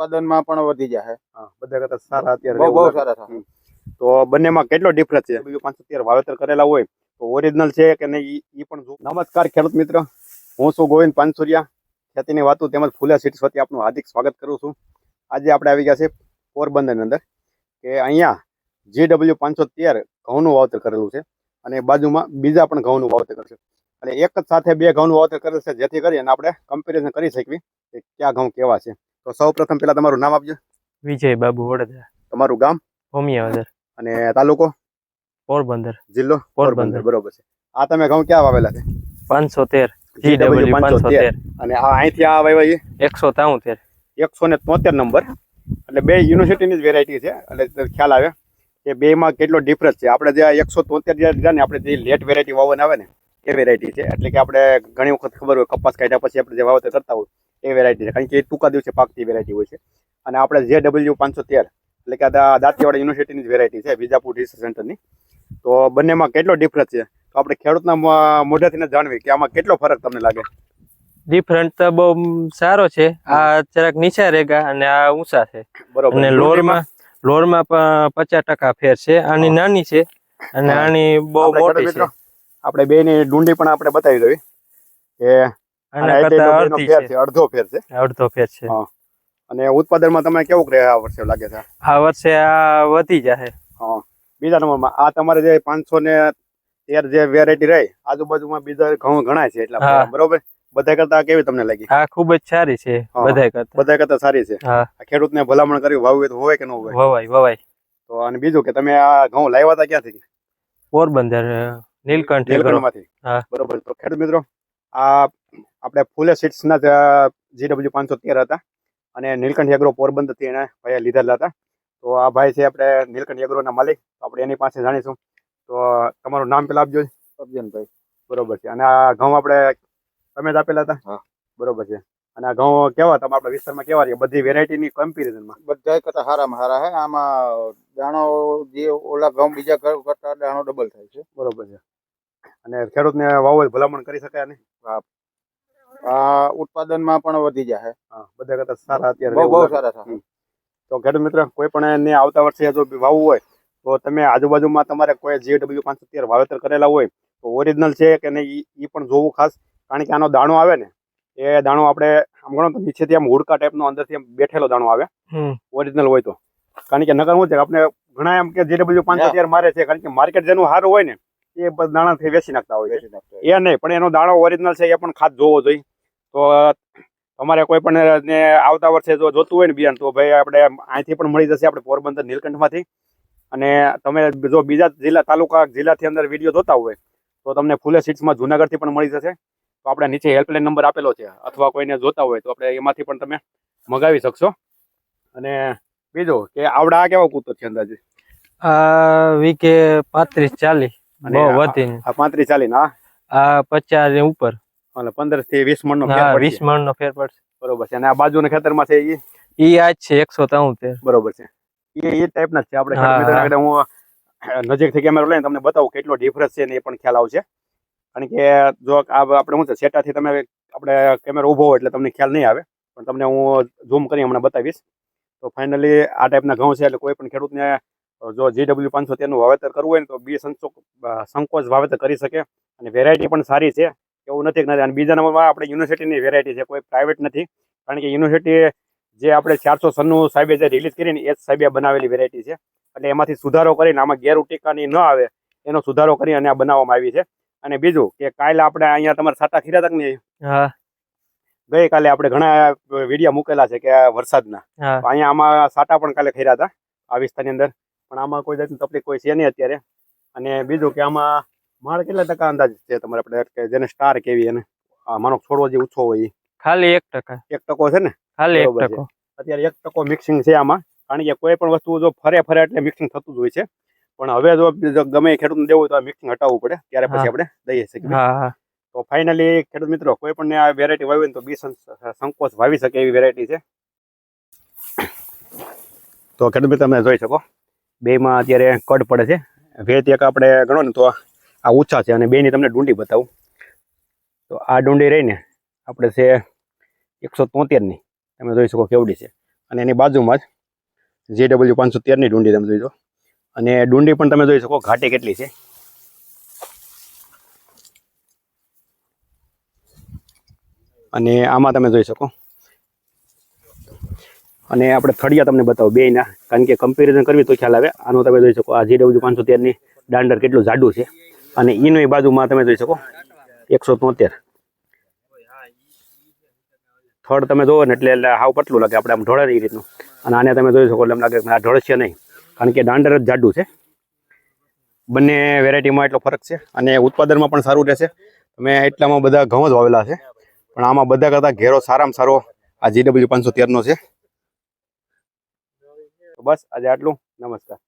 ઉત્પાદનમાં પણ વધી હા બધા કરતા સારા અત્યારે બહુ. સારા છે તો બંનેમાં કેટલો ડિફરન્સ છે? બીજું પાંચ અત્યારે વાવેતર કરેલા હોય તો ઓરિજિનલ છે કે નહીં ઈ પણ નમસ્કાર ખેડૂત મિત્ર. હું છું ગોવિંદ પાનસુરિયા. ખેતીની વાતો તેમજ ફૂલા સીટ્સ વતી આપનું હાર્દિક સ્વાગત કરું છું. આજે આપણે આવી ગયા છે પોરબંદરની અંદર કે અહીંયા જે ડબલ્યુ પાંચસો તેર ઘઉંનું વાવતર કરેલું છે અને બાજુમાં બીજા પણ ઘઉંનું વાવેતર કરશે અને એક જ સાથે બે ઘઉંનું વાવતર કરેલ છે જેથી કરીને આપણે કમ્પેરિઝન કરી શકીએ કે કયા ઘઉં કેવા છે. તો સૌ પ્રથમ પેલા તમારું નામ આપજો. વિજય બાબુ વડોદરા. તમારું ગામ? ભૂમિયાવદર અને તાલુકો? પોરબંદર. જિલ્લો? પોરબંદર. બરોબર છે. આ તમે ઘઉં ક્યાં વાવેલા છે? પાંચસો તેર પાંચસો તેર અને આ અહીંથી આ વાવ્યા છે? એકસો ત્રાઉતેર એકસો ને તોતેર નંબર. એટલે બે યુનિવર્સિટીની જ વેરાયટી છે. એટલે ખ્યાલ આવે કે બેમાં કેટલો ડિફરન્સ છે. આપણે જે એકસો તોતેર જે લીધા ને આપણે જે લેટ વેરાયટી વાવવાના આવે ને એ વેરાયટી છે. એટલે કે આપણે ઘણી વખત ખબર હોય કપાસ કાઢ્યા પછી આપણે જે વાવતર કરતા હોય એ વેરાયટી છે. કારણ કે એ ટૂંકા દિવસે પાકતી વેરાયટી હોય છે. અને આપણે જે ડબલ્યુ પાંચસો તેર એટલે કે આ દાંતીવાડા યુનિવર્સિટીની જ વેરાયટી છે વિજાપુર રિસર્ચ સેન્ટરની તો બંનેમાં કેટલો ડિફરન્સ છે? તો આપણે ખેડૂતના મોઢાથી જાણવી કે આમાં કેટલો ફરક તમને લાગે. ડિફરન્ટ તો બહુ સારો છે. આ જરાક નીચા રેગા અને આ ઊંચા છે. બરોબર. અને લોરમાં લોરમાં પણ પચાસ ટકા ફેર છે. આની નાની છે અને આની બહુ મોટી છે. આપણે બે ની ડુંડી પણ આપણે બતાવી દઈએ કે અડધી ફેર છે. અડધો ફેર છે. અને ઉત્પાદનમાં તમે કેવું આ વર્ષે લાગે છે? આ વર્ષે આ વધી જશે હા. બીજા નંબરમાં આ તમારે જે પાંચસો ને તેર જે વેરાયટી રહી આજુબાજુમાં બીજા ઘઉં ઘણા છે એટલે બરોબર? બધા કરતા કેવી તમને લાગી? હા ખૂબ જ સારી છે બધા કરતા. બધા કરતા સારી છે. હા. ખેડૂતને ભલામણ કરી વાવવી હોય તો હોય કે ન હોય? વવાય વવાય. તો અને બીજું કે તમે આ ઘઉં લાવ્યા હતા ક્યાંથી? પોરબંદર નીલકંઠ નીલકંઠમાંથી. બરોબર. તો ખેડૂત મિત્રો આ આપણે ફૂલે સીટ્સના જીડબલ્યુ પાંચસો તેર હતા અને નીલકંઠ એગ્રો પોરબંદરથી એને ભાઈએ લીધેલા હતા. તો આ ભાઈ છે આપણે નીલકંઠ એગ્રોના માલિક. આપણે એની પાસે જાણીશું. તો તમારું નામ પેલા આપજો. અર્જનભાઈ. બરોબર છે. અને આ ઘઉં આપણે તમે જ આપેલા હતા? હા. બરોબર છે. અને આ ઘઉં કેવા તમે આપણા વિસ્તારમાં કેવા રહે બધી વેરાયટીની કમ્પેરિઝનમાં બધા કરતા સારામાં સારા છે આમાં દાણો જે ઓલા ઘઉં બીજા કરતા દાણો ડબલ થાય છે. બરોબર છે. અને ખેડૂતને વાવો ભલામણ કરી શકાય ને? આ ઉત્પાદનમાં પણ વધી જાય બધા કરતા સારા અત્યારે બહુ. સારા છે. તો ખેડૂત મિત્ર કોઈ પણ ને આવતા વર્ષે જો વાવવું હોય તો તમે આજુબાજુમાં તમારે કોઈ જીડબલ્યુ પાંચ અત્યારે વાવેતર કરેલા હોય તો ઓરિજિનલ છે કે નહીં એ પણ જોવું ખાસ. કારણ કે આનો દાણો આવે ને એ દાણો આપણે આમ ગણો તો નીચેથી આમ હુડકા ટાઈપનો અંદરથી આમ બેઠેલો દાણો આવે. ઓરિજિનલ હોય તો. કારણ કે નગર હું છે આપણે ઘણા એમ કે જીડબલ્યુ પાંચ અત્યારે મારે છે કારણ કે માર્કેટ જેનું સારું હોય ને એ દાણા દાણાથી વેચી નાખતા હોય છે. એ નહીં પણ એનો દાણો ઓરિજિનલ છે એ પણ ખાસ જોવો જોઈએ. તો તમારે કોઈ પણ ને આવતા વર્ષે જો જોતું હોય ને બિયારણ તો ભાઈ આપણે અહીંથી પણ મળી જશે આપણે પોરબંદર નીલકંઠમાંથી. અને તમે જો બીજા જિલ્લા તાલુકા જિલ્લાથી અંદર વીડિયો જોતા હોય તો તમને ફૂલે સીટ્સમાં જુનાગઢથી પણ મળી જશે. તો આપણે નીચે હેલ્પલાઇન નંબર આપેલો છે. અથવા કોઈને જોતા હોય તો આપણે એમાંથી પણ તમે મગાવી શકશો. અને બીજું કે આવડા આ કેવો કૂતર છે અંદાજે? આ વીકે પાંત્રીસ ચાલીસ. અને આ- પાંત્રીસ ના આ પચાસની ઉપર. પંદરથી વીસ વીસ મણ નો ફેર પડશે. બરોબર છે. અને આ બાજુના ખેતરમાં છે એ ઈ છે એકસો બરોબર છે. એ એ ટાઈપના જ છે આપણે હા, હું. નજીકથી કેમેરો લઈને તમને બતાવું કેટલો ડિફરન્સ છે ને એ પણ ખ્યાલ આવશે. કારણ કે જો આ આપણે શું છે સેટાથી તમે આપણે કેમેરો ઊભો હોય એટલે તમને ખ્યાલ નહીં આવે. પણ તમને હું ઝૂમ કરી હમણાં બતાવીશ. તો ફાઇનલી આ ટાઈપના ઘઉં છે એટલે કોઈ પણ ખેડૂતને જો જીડબલ્યુ પાંચસો તેનું વાવેતર કરવું હોય ને તો બી સંચોક સંકોચ વાવેતર કરી શકે. અને વેરાયટી પણ સારી છે. એવું નથી અને બીજા નંબરમાં આપણે યુનિવર્સિટીની વેરાયટી છે. કોઈ પ્રાઇવેટ નથી. કારણ કે યુનિવર્સિટી જે આપણે ચારસો સન્નું સાહેબે જે રિલીઝ કરીને એ જ સાહેબે બનાવેલી વેરાયટી છે. એટલે એમાંથી સુધારો કરીને આમાં ગેર ઉટીકાની ન આવે એનો સુધારો કરી અને આ બનાવવામાં આવી છે. અને બીજું કે કાલે આપણે અહીંયા તમારે સાટા ખીરા તક નહીં ગઈકાલે આપણે ઘણા વિડીયા મૂકેલા છે કે વરસાદના. અહીંયા આમાં સાટા પણ કાલે ખીરા હતા આ વિસ્તારની અંદર. પણ આમાં કોઈ જાતની તકલીફ કોઈ છે નહીં અત્યારે. અને બીજું કે આમાં માળ કેટલા ટકા અંદાજ છે તમારે આપણે જેને સ્ટાર કેવી એને? આ માનો છોડવો જે ઓછો હોય ખાલી એક ટકા. એક ટકો છે ને? ખાલી એક ટકો. અત્યારે એક ટકો મિક્સિંગ છે આમાં. કારણ કે કોઈ પણ વસ્તુ જો ફરે ફરે એટલે મિક્સિંગ થતું જ હોય છે. પણ હવે જો ગમે ખેડૂતને દેવું હોય તો આ મિક્સિંગ હટાવવું પડે. ત્યારે પછી આપણે દઈએ શકીએ તો ફાઇનલી ખેડૂત મિત્રો કોઈ પણ આ વેરાયટી વાવી હોય તો બી સંકોચ વાવી શકે એવી વેરાયટી છે. તો ખેડૂત મિત્રો તમે જોઈ શકો. બેમાં અત્યારે કડ પડે છે. વેત એક આપણે ગણો ને તો આ ઊંચા છે અને બેની તમને ડુંડી બતાવું. તો આ ડુંડી રહીને આપણે છે એકસો તોતેરની, તમે જોઈ શકો કેવડી છે. અને એની બાજુમાં જ જે ડબલ્યુ પાંચસો તેરની ડુંડી તમે જોઈ શકો અને ડુંડી પણ તમે જોઈ શકો ઘાટી કેટલી છે. અને આમાં તમે જોઈ શકો અને આપણે થળિયા તમને બતાવો, બેયના. કારણ કે કમ્પેરિઝન કરવી તો ખ્યાલ આવે. આનું તમે જોઈ શકો, આ જી ડબલ્યુ પાંચસો તેરની દાંડર કેટલું જાડું છે. અને એની બાજુમાં તમે જોઈ શકો, એકસો તોતેર. થડ તમે જોવો ને એટલે હાવ પટલું લાગે, આપણે આમ ઢોળે એ રીતનું. અને આને તમે જોઈ શકો એટલે એમ લાગે કે આ ઢોળશે નહીં. કારણ કે દાંડર જ જાડું છે. બંને વેરાયટીમાં એટલો ફરક છે અને ઉત્પાદનમાં પણ સારું રહેશે. તમે એટલામાં બધા ઘઉં જ વાવેલા છે. પણ આમાં બધા કરતાં ઘેરો સારામાં સારો આ જી ડબલ્યુ પાંચસો તેરનો છે. તો બસ આજે આટલું. નમસ્કાર.